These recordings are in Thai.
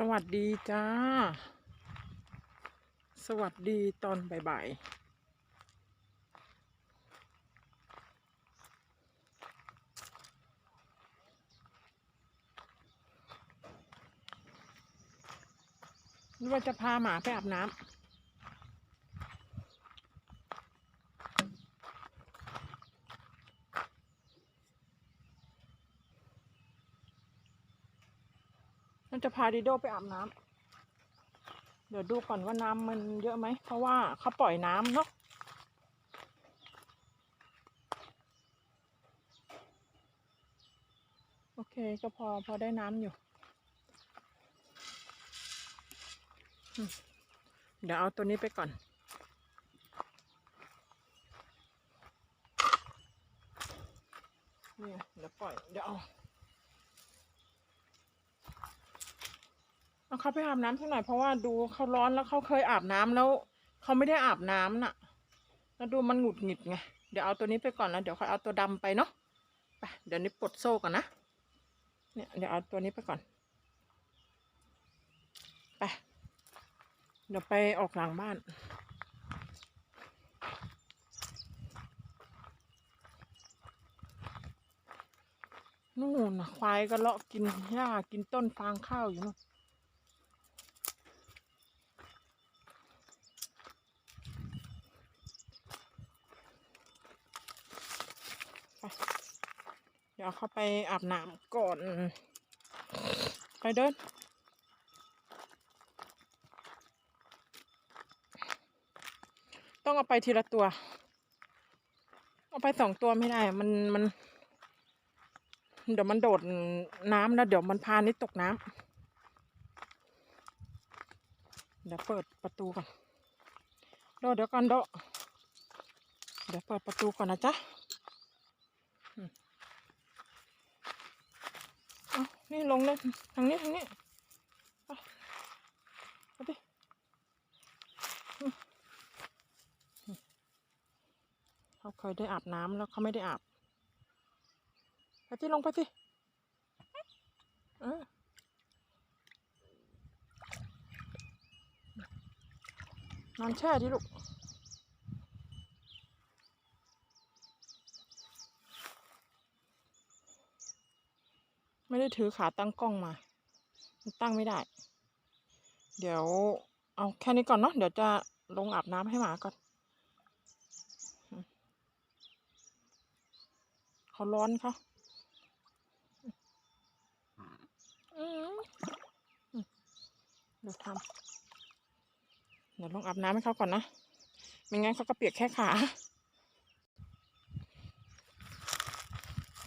สวัสดีจ้า สวัสดีตอนบ่ายๆนี่ว่าจะพาหมาไปอาบน้ำ มันจะพาดิโดไปอาบน้ำเดี๋ยวดูก่อนว่าน้ำมันเยอะไหม เพราะว่าเขาปล่อยน้ำเนาะโอเคก็พอพอได้น้ำอยู่ เดี๋ยวเอาตัวนี้ไปก่อนเนี่ไงเดี๋ยวปล่อย เดี๋ยวเอา เอาเขาไปอาบน้ำสักหน่อยเพราะว่าดูเขาร้อนแล้วเขาเคยอาบน้ำแล้วเขาไม่ได้อาบน้ำน่ะ แล้วดูมันหงุดหงิดไงเดี๋ยวเอาตัวนี้ไปก่อนแล้วเดี๋ยวค่อยเอาตัวดำไปเนาะไปเดี๋ยวนี้ปลดโซ่ก่อนนะเนี่ยเดี๋ยวเอาตัวนี้ไปก่อนไปเดี๋ยวไปออกหลังบ้านนู่นนะควายก็เลาะกินหญ้ากินต้นฟางข้าวอยู่นู่น เดี๋ยวเขาไปอาบน้ำก่อน ไปเดินต้องเอาไปทีละตัว เอาไปสองตัวไม่ได้ มันมัน เดี๋ยวมันโดดน้ำแล้วเดี๋ยวมันพานิดตกน้ำเดี๋ยวเปิดประตูก่อนโดเดี๋ยวก่อนโดเดี๋ยวเปิดประตูก่อนนะจ๊ะ เอา นี่ลงเลยทางนี้ทางนี้ไปไปดิเขาเคยได้อาบน้ำแล้วเขาไม่ได้อาบไปที่ลงไปสิเออนอนแช่ดิลูก ได้ถือขาตั้งกล้องมา ตั้งไม่ได้ เดี๋ยวเอาแค่นี้ก่อนเนาะ เดี๋ยวจะลงอาบน้ำให้หมาก่อน เขาร้อนเขาเดี๋ยวทำเดี๋ยวลงอาบน้ำให้เขาก่อนนะ ไม่งั้นเขาก็เปียกแค่ขา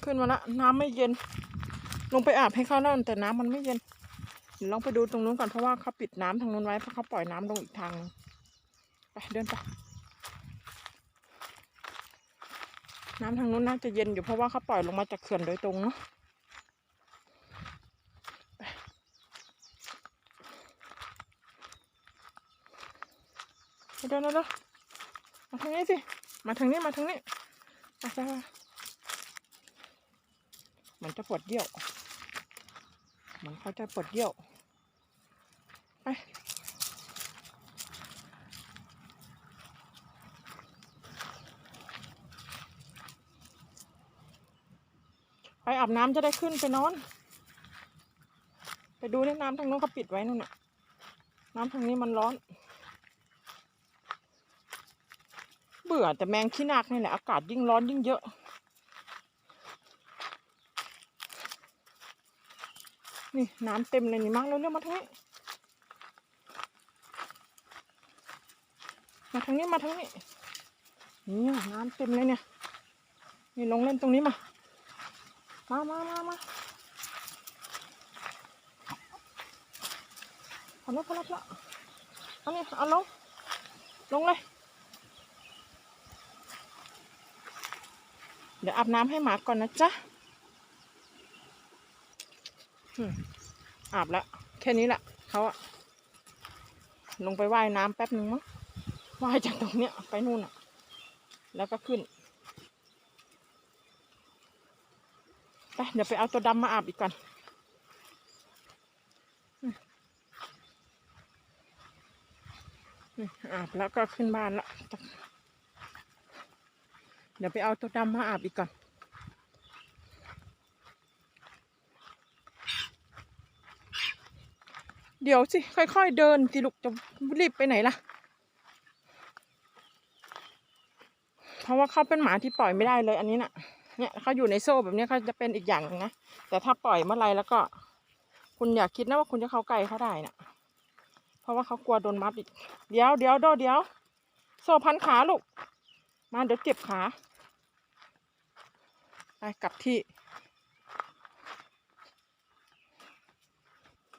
ขึ้นมาละน้ำไม่เย็น ลงไปอาบให้เขาแล้วแต่น้ำมันไม่เย็นเดี๋ยวลองไปดูตรงนู้นก่อนเพราะว่าเขาปิดน้ำทางนู้นไว้เพราะเขาปล่อยน้ำลงอีกทางไปเดินไปน้ำทางนู้นน่าจะเย็นอยู่เพราะว่าเขาปล่อยลงมาจากเขื่อนโดยตรงเนาะไปเดินแล้วมาทางนี้สิ มาทางนี้มาทางนี้มาไปไปเหมันจะปวดเยี่ยว เหมือนเขาจะปวดเยี่ยวไปไปอาบน้ำจะได้ขึ้นไปนอน ไปดูในน้ำทางนู้นเขาปิดไว้นู่นน่ะ น้ำทางนี้มันร้อน เบื่อแต่แมงขี้นักนี่แหละอากาศยิ่งร้อนยิ่งเยอะ นี่น้ำเต็มเลยนี่มั้งเร็วๆมาทางนี้ มาทางนี้มาทางนี้นี่น้ำเต็มเลยเนี่ย นี่ลงเล่นตรงนี้มา มามามามาพอแล้วพอแล้วพอแล้วเอานี่เอาลง ลงเลย เดี๋ยวอาบน้ำให้หมาก่อนนะจ๊ะ อาบละแค่นี้แหละเขาอะลงไปว่ายน้ำแป๊บนึงมั้งว่ายจากตรงเนี้ยไปนู่นอะแล้วก็ขึ้นไปเดี๋ยวไปเอาตัวดำมาอาบอีกก่อนอาบแล้วก็ขึ้นบ้านละ เดี๋ยวไปเอาตัวดำมาอาบอีกก่อน เดี๋ยวสิ ค่อย ๆ เดินสิลูกจะรีบไปไหนล่ะ เพราะว่าเขาเป็นหมาที่ปล่อยไม่ได้เลยอันนี้น่ะ เนี่ยเขาอยู่ในโซ่แบบนี้เขาจะเป็นอีกอย่างนะ แต่ถ้าปล่อยเมื่อไรแล้วก็ คุณอย่าคิดนะว่าคุณจะเข้าใกล้เขาได้น่ะ เพราะว่าเขากลัวโดนมัดอีก เดี๋ยวเดี๋ยวโดเดี๋ยว โซ่พันขาลูก มาเดี๋ยวเจ็บขา ไปกลับที่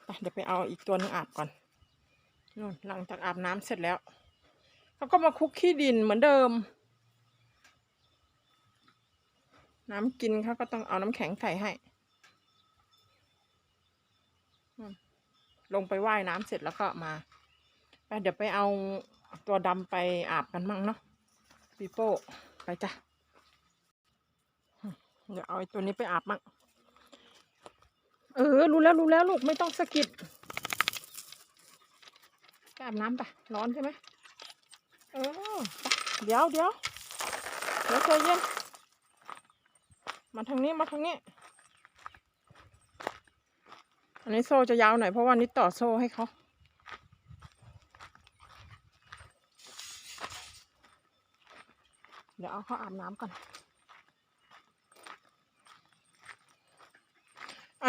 ไป เดี๋ยวไปเอาอีกตัวหนึงอาบก่อนนู่นหลังจากอาบน้ำเสร็จแล้วเขาก็มาคุกขี้ดินเหมือนเดิม น้ำกินเขาก็ต้องเอาน้ำแข็งใส่ให้ลงไปว่ายน้ำเสร็จแล้วก็มาไปเดี๋ยวไปเอาตัวดำไปอาบกันมั่งเนาะปีโป้ไปจ้ะเดี๋ยวเอาตัวนี้ไปอาบมั่ง เออ รู้แล้วรู้แล้วลูกไม่ต้องสะกิดอาบน้ำไปร้อนใช่ไหมเออเดี๋ยวเดี๋ยวเดี๋ยวใจเย็นมาทางนี้มาทางนี้ อันนี้โซ่จะยาวหน่อยเพราะว่านิดต่อโซ่ให้เขาเดี๋ยวเอาเขาอาบน้ำก่อน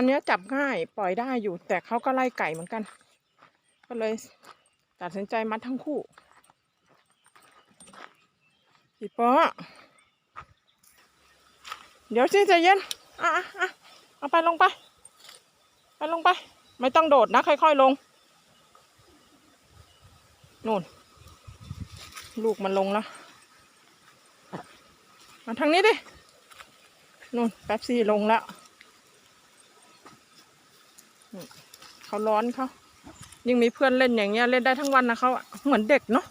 นนี้จับง่ายปล่อยได้อยู่ แต่เขาก็ไล่ไก่เหมือนกัน ก็เลยตัดสินใจมัดทั้งคู่พี่ป๊อเดี๋ยวสิใจเย็นอะอะอะเอาไปลงไป ไปลงไป ไม่ต้องโดดนะ ค่อยๆลงนู่น ลูกมันลงแล้วมาทางนี้ดินู่นแป๊บซี่ลงแล้ว เขาร้อนเขายิ่งมีเพื่อนเล่นอย่างเงี้ยเล่นได้ทั้งวันนะเขาอะเหมือนเด็กเนาะ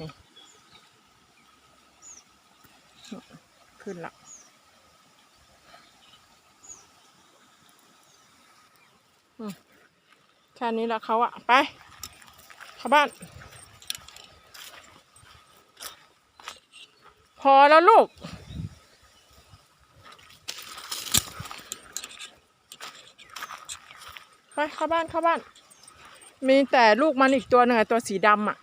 นี่ขึ้นละแค่นี้ละเขาอะไปเข้าบ้าน พอแล้วลูก ไป เข้าบ้านเข้าบ้าน มีแต่ลูกมันอีกตัวหนึ่งตัวสีดำอะ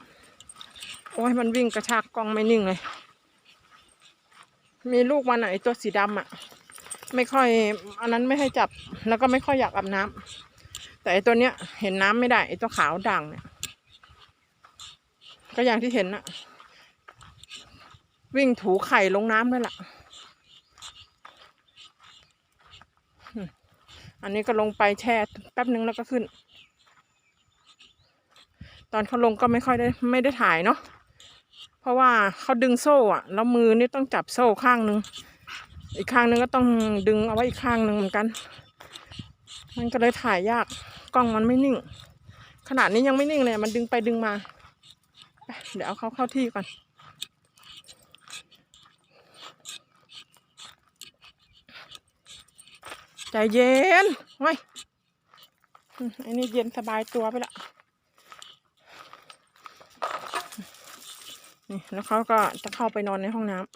โอ้ยมันวิ่งกระชากกล้องไม่นิ่งเลย มีลูกมันอะไอตัวสีดำอะ ไม่ค่อย อันนั้นไม่ให้จับ แล้วก็ไม่ค่อยอยากอาบน้ำ แต่ไอตัวเนี้ย เห็นน้ำไม่ได้ไอตัวขาวด่างเนี่ย ก็อย่างที่เห็นน่ะ วิ่งถูไข่ลงน้ำนั่นแหละ อันนี้ก็ลงไปแช่แป๊บนึงแล้วก็ขึ้น ตอนเขาลงก็ไม่ค่อยได้ไม่ได้ถ่ายเนาะเพราะว่าเขาดึงโซ่อะแล้วมือนี่ต้องจับโซ่ข้างนึง อีกข้างนึงก็ต้องดึงเอาไว้อีกข้างหนึ่งเหมือนกัน มันก็เลยถ่ายยากกล้องมันไม่นิ่ง ขนาดนี้ยังไม่นิ่งเลยมันดึงไปดึงมา เดี๋ยวเอาเขาเข้าที่ก่อน ใจเย็นไว้ยอันนี้เย็นสบายตัวไปละนี่แล้วเขาก็จะเข้าไปนอนในห้องน้ำ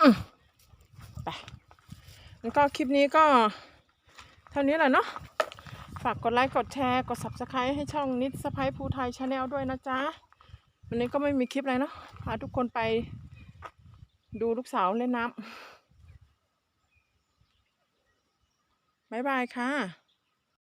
อืมไปแล้วก็คลิปนี้ก็เท่านี้แหละเนาะ ฝากกดไลค์ กดแชร์ กด subscribe ให้ช่องนิดสะพ้ายภูไทยชาแนลด้วยนะจ๊ะ วันนี้ก็ไม่มีคลิปอะไรเนาะพาทุกคนไปดูลูกสาวเล่นน้ำบ๊ายบายค่ะ